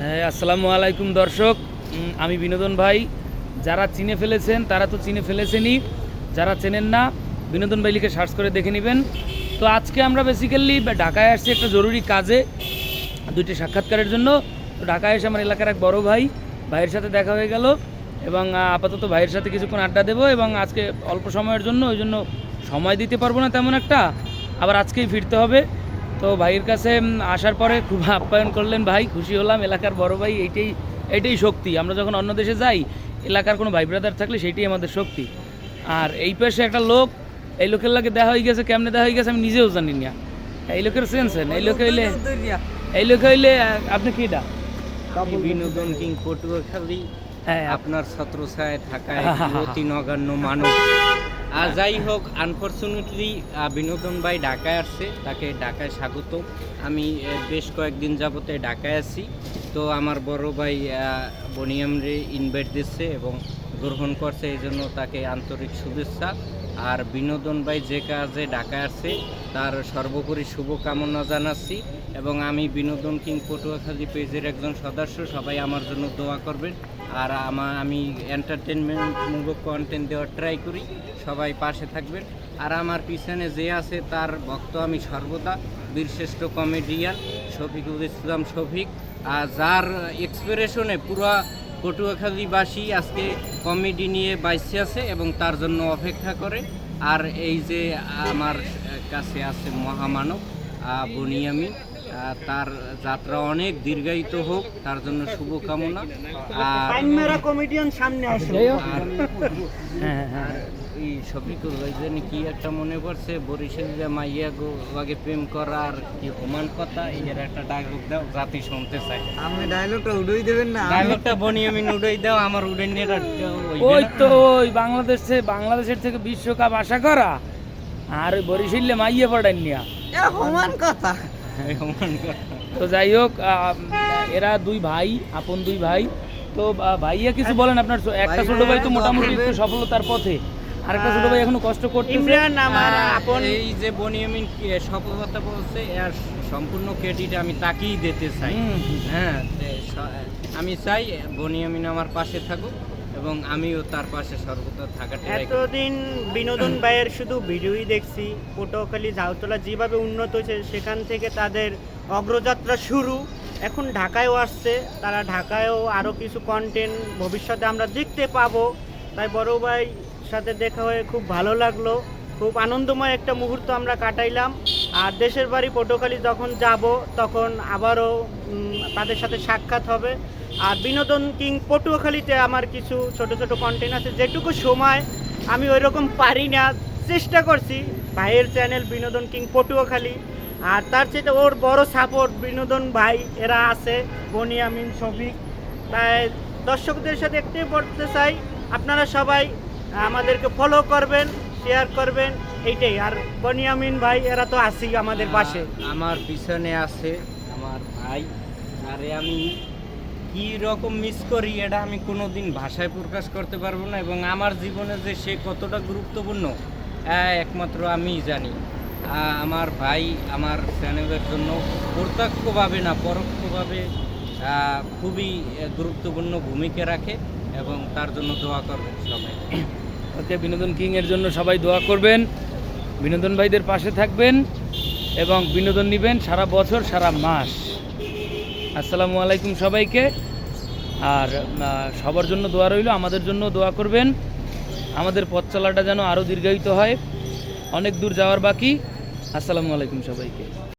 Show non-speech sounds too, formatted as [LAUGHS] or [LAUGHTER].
হ্যাঁ আসসালামু আলাইকুম দর্শক। আমি বিনোদন ভাই। যারা চিনে ফেলেছেন, তারা তো চিনে ফেলেছেনই। যারা চেনেন না, বিনোদন ভাই লিখে সার্চ করে দেখে নেবেন। তো আজকে আমরা বেসিক্যালি ঢাকায় আসছি একটা জরুরি কাজে, দুইটি সাক্ষাৎকারের জন্য। তো ঢাকায় এসে আমার এলাকার এক বড় ভাই, ভাইয়ের সাথে দেখা হয়ে গেল এবং আপাতত ভাইয়ের সাথে কিছুক্ষণ আড্ডা দেবো এবং আজকে অল্প সময়ের জন্য, ওই জন্য সময় দিতে পারব না তেমন একটা। আবার আজকেই ফিরতে হবে। তো ভাইয়ের কাছে আসার পরে খুব আপ্যায়ন করলেন ভাই খুশি হলাম এলাকার বড় ভাই এইটাই এটাই শক্তি। আমরা যখন অন্য দেশে যাই এলাকার কোনো ভাই ব্রাদার থাকলে সেইটাই আমাদের শক্তি। আর এই পাশে একটা লোক এই লোকের লাগে দেখা হয়ে গেছে কেমনে দেখা হয়ে গেছে আমি নিজেও জানি না। এই লোকের সেন্সেন এই লোকে হইলে এই লোকে হইলে আপনি কি এটা? বিনোদন কিং পটুয়াখালী হ্যাঁ আপনার ছত্র ছায় থাকায় [LAUGHS] অতি নগণ্য মানব আর যাই হোক আনফর্চুনেটলি বিনোদন ভাই ঢাকায় আসছে, তাকে ঢাকায় স্বাগত আমি বেশ কয়েকদিন যাবতে ঢাকায় আছি। তো আমার বড় ভাই বনিয়ামরে ইনভাইট দিচ্ছে এবং গ্রহণ করছে, এই জন্য তাকে আন্তরিক শুভেচ্ছা। আর বিনোদন ভাই যে কাজে ঢাকায় আসছে তার সর্বোপরি শুভকামনা জানাচ্ছি এবং আমি বিনোদন কিং পটুয়াখালী পেজের একজন সদস্য, সবাই আমার জন্য দোয়া করবেন। আর আমা, আমি এন্টারটেনমেন্টমূলক কন্টেন্ট দেওয়ার ট্রাই করি, সবাই পাশে থাকবেন। আর আমার পিছনে যে আছে তার ভক্ত আমি সর্বদা, বীরশ্রেষ্ঠ কমেডিয়ান শফিকুল ইসলাম শফিক। আর যার এক্সপ্রেশনে পুরা পটুয়াখালীবাসী আজকে কমেডি নিয়ে বাইসে আছে এবং তার জন্য অপেক্ষা করে। আর এই যে আমার কাছে আছে মহামানব বনিয়ামি। তার যাত্রা অনেক দীর্ঘায়িত হোক তার জন্য শুভকামনা। আর কমেডিয়ান সামনে আসো আর হ্যাঁ হ্যাঁ আর এই শফিকুল ভাই জানি কি একটা মনে করছে বরিশালীরা মাইয়া গো লাগে প্রেম করা আর কি সমান কথা এর একটা ডায়লগ দাও জাতি শুনতে চাই। আপনি ডায়লগটা উড়াই দেবেন না। ডায়লগটা বনিয়ামিন উড়াই দাও আমার উড়াই নিয়ে ওই তো ওই বাংলাদেশে বাংলাদেশের থেকে বিশ্বকাপ আশা করা আর ওই বরিশালে মাইয়ে পড়েন নিয়া। সমান কথা। তো যাই হোক এরা দুই ভাই আপন দুই ভাই। তো ভাইয়া কিছু বলেন আপনার একটা ছোট ভাই তো মোটামুটি একটু সফলতার পথে আর একটা ছোট ভাই এখনও কষ্ট করতেছে। ইমরান আমার আপন এই যে বনিয়ামিন সফলতা বলছে এর সম্পূর্ণ ক্রেডিট আমি তাকেই দিতে চাই। হ্যাঁ আমি চাই বনিয়ামিন আমার পাশে থাকুক। এবং আমিও তার পাশে সর্বদা থাকার এতদিন বিনোদন ভাইয়ের শুধু ভিডিওই দেখছি পটুয়াখালী ঝাউতলা যেভাবে উন্নত হয়েছে, সেখান থেকে তাদের অগ্রযাত্রা শুরু। এখন ঢাকায়ও আসছে, তারা ঢাকায়ও আরও কিছু কন্টেন্ট ভবিষ্যতে আমরা দেখতে পাবো। তাই বড় ভাই সাথে দেখা হয়ে খুব ভালো লাগল, খুব আনন্দময় একটা মুহূর্ত আমরা কাটাইলাম। আর দেশের বাড়ি পটুয়াখালী যখন যাব, তখন আবারও তাদের সাথে সাক্ষাৎ হবে। আর বিনোদন কিং পটুয়াখালীতে আমার কিছু ছোট ছোট কন্টেন্ট আছে, যেটুকু সময় আমি ওই রকম পারি না, চেষ্টা করছি। ভাইয়ের চ্যানেল বিনোদন কিং পটুয়াখালী, আর তার চেয়ে ওর বড় সাপোর্ট বিনোদন ভাই, এরা আছে বনিয়ামিন শফিক। তাই দর্শকদের সাথে একটাই বলতে চাই, আপনারা সবাই আমাদেরকে ফলো করবেন শেয়ার করবেন এইটাই। আর বনিয়ামিন ভাই এরা তো আছেই আমাদের পাশে। আমার পিছনে আছে আমার ভাই। আরে আমি কি রকম মিস করি এটা আমি কোনোদিন ভাষায় প্রকাশ করতে পারব না এবং আমার জীবনে যে সে কতটা গুরুত্বপূর্ণ একমাত্র আমিই জানি। আমার ভাই আমার চ্যানেলের জন্য প্রত্যক্ষভাবে না পরোক্ষভাবে খুবই গুরুত্বপূর্ণ ভূমিকা রাখে এবং তার জন্য দোয়া করবেন সবাই। ওকে বিনোদন কিং এর জন্য সবাই দোয়া করবেন। বিনোদন ভাইদের পাশে থাকবেন এবং বিনোদন নেবেন সারা বছর, সারা মাস। আসসালামু আলাইকুম সবাইকে। আর সবার জন্য দোয়া রইল, আমাদের জন্য দোয়া করবেন। আমাদের পথ চলাটা যেন আরও দীর্ঘায়িত হয়। অনেক দূর যাওয়ার বাকি। আসসালামু আলাইকুম সবাইকে।